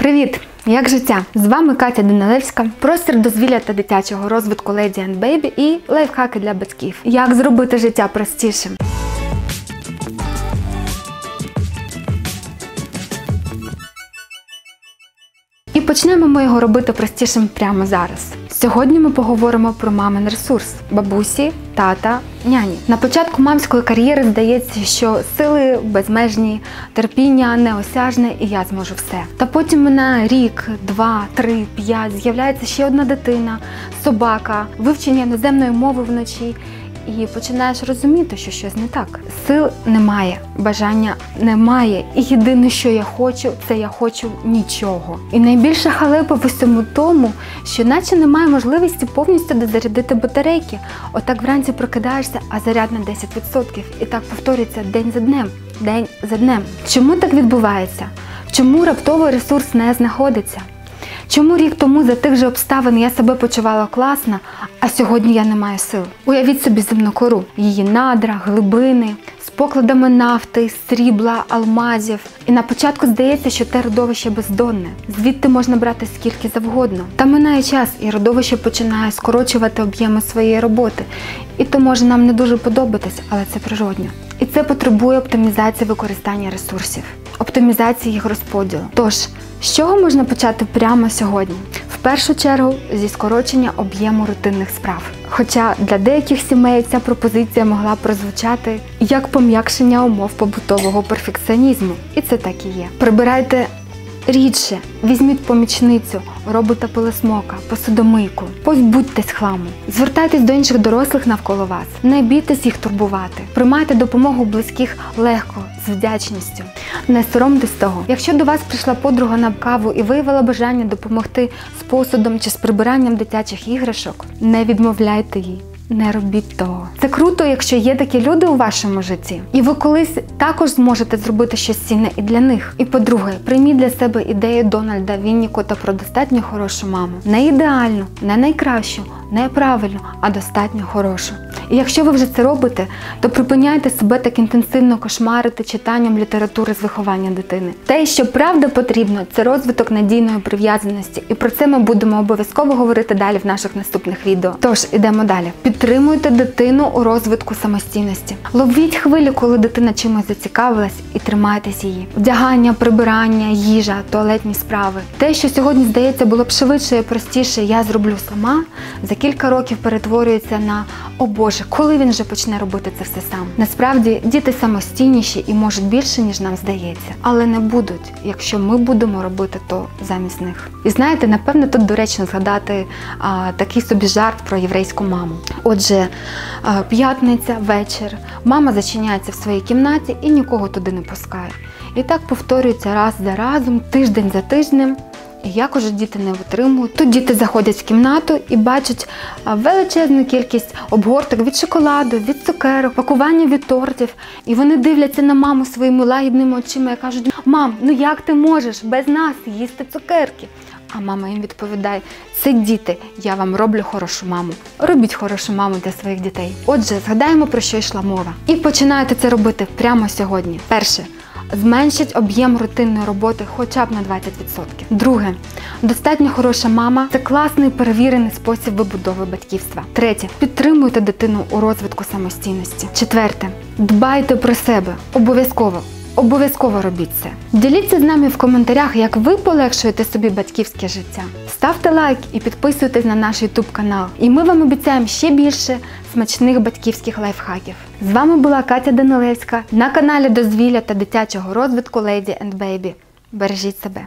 Привіт! Як життя? З вами Катя Данилевська, простір дозвілля та дитячого розвитку Lady and Baby і лайфхаки для батьків. Як зробити життя простішим? Почнемо ми його робити простішим прямо зараз. Сьогодні ми поговоримо про мамин ресурс бабусі, тата, няні. На початку мамської кар'єри здається, що сили безмежні, терпіння неосяжне, і я зможу все. Та потім минає рік, два, три, п'ять. З'являється ще одна дитина, собака, вивчення іноземної мови вночі. І починаєш розуміти, що щось не так. Сил немає, бажання немає. І єдине, що я хочу, це я хочу нічого. І найбільша халепа в усьому тому, що наче немає можливості повністю дозарядити батарейки. Отак вранці прокидаєшся, а заряд на 10%. І так повторюється день за днем, день за днем. Чому так відбувається? Чому раптовий ресурс не знаходиться? Чому рік тому за тих же обставин я себе почувала класно, а сьогодні я не маю сил? Уявіть собі земну кору, її надра, глибини, з покладами нафти, срібла, алмазів. І на початку здається, що те родовище бездонне. Звідти можна брати скільки завгодно. Та минає час, і родовище починає скорочувати об'єми своєї роботи. І то може нам не дуже подобатись, але це природньо. І це потребує оптимізації використання ресурсів, оптимізації їх розподілу. Тож, з чого можна почати прямо сьогодні? В першу чергу зі скорочення об'єму рутинних справ. Хоча для деяких сімей ця пропозиція могла прозвучати як пом'якшення умов побутового перфекціонізму, і це так і є. Прибирайте рідше, візьміть помічницю, робота пилосмока, посудомийку, позбудьтесь хламу. Звертайтесь до інших дорослих навколо вас, не бійтесь їх турбувати, приймайте допомогу близьких легко, з вдячністю. Не соромтесь того. Якщо до вас прийшла подруга на каву і виявила бажання допомогти з посудом чи з прибиранням дитячих іграшок, не відмовляйте їй. Не робіть того. Це круто, якщо є такі люди у вашому житті, і ви колись також зможете зробити щось цінне і для них. І по-друге, прийміть для себе ідею Дональда Вінніко та про достатньо хорошу маму. Не ідеальну, не найкращу, не правильну, а достатньо хорошу. І якщо ви вже це робите, то припиняйте себе так інтенсивно кошмарити читанням літератури з виховання дитини. Те, що правда потрібно, це розвиток надійної прив'язаності, і про це ми будемо обов'язково говорити далі в наших наступних відео. Тож ідемо далі. Підтримуйте дитину у розвитку самостійності. Ловіть хвилю, коли дитина чимось зацікавилась, і тримайтесь її. Вдягання, прибирання, їжа, туалетні справи. Те, що сьогодні здається було б швидше і простіше, я зроблю сама, кілька років перетворюється на о Боже, коли він вже почне робити це все сам. Насправді діти самостійніші і можуть більше, ніж нам здається, але не будуть, якщо ми будемо робити то замість них. І знаєте, напевно, тут доречно згадати а, такий собі жарт про єврейську маму. Отже, а, п'ятниця, вечір, мама зачиняється в своїй кімнаті і нікого туди не пускає. І так повторюється раз за разом, тиждень за тижнем. Як уже діти не витримують, тут діти заходять в кімнату і бачать величезну кількість обгорток від шоколаду, від цукерок, пакування від тортів. І вони дивляться на маму своїми лагідними очима і кажуть: Мам, ну як ти можеш без нас їсти цукерки? А мама їм відповідає: це діти, я вам роблю хорошу маму. Робіть хорошу маму для своїх дітей. Отже, згадаємо про що йшла мова. І починаєте це робити прямо сьогодні. Перше. Зменшить об'єм рутинної роботи хоча б на 20%. Друге, достатньо хороша мама це класний перевірений спосіб вибудови батьківства. Третє, підтримуйте дитину у розвитку самостійності. Четверте, дбайте про себе обов'язково. Обов'язково робіть це. Діліться з нами в коментарях, як ви полегшуєте собі батьківське життя. Ставте лайк і підписуйтесь на наш YouTube канал. І ми вам обіцяємо ще більше смачних батьківських лайфхаків. З вами була Катя Данилевська на каналі Дозвілля та дитячого розвитку Lady and Baby. Бережіть себе!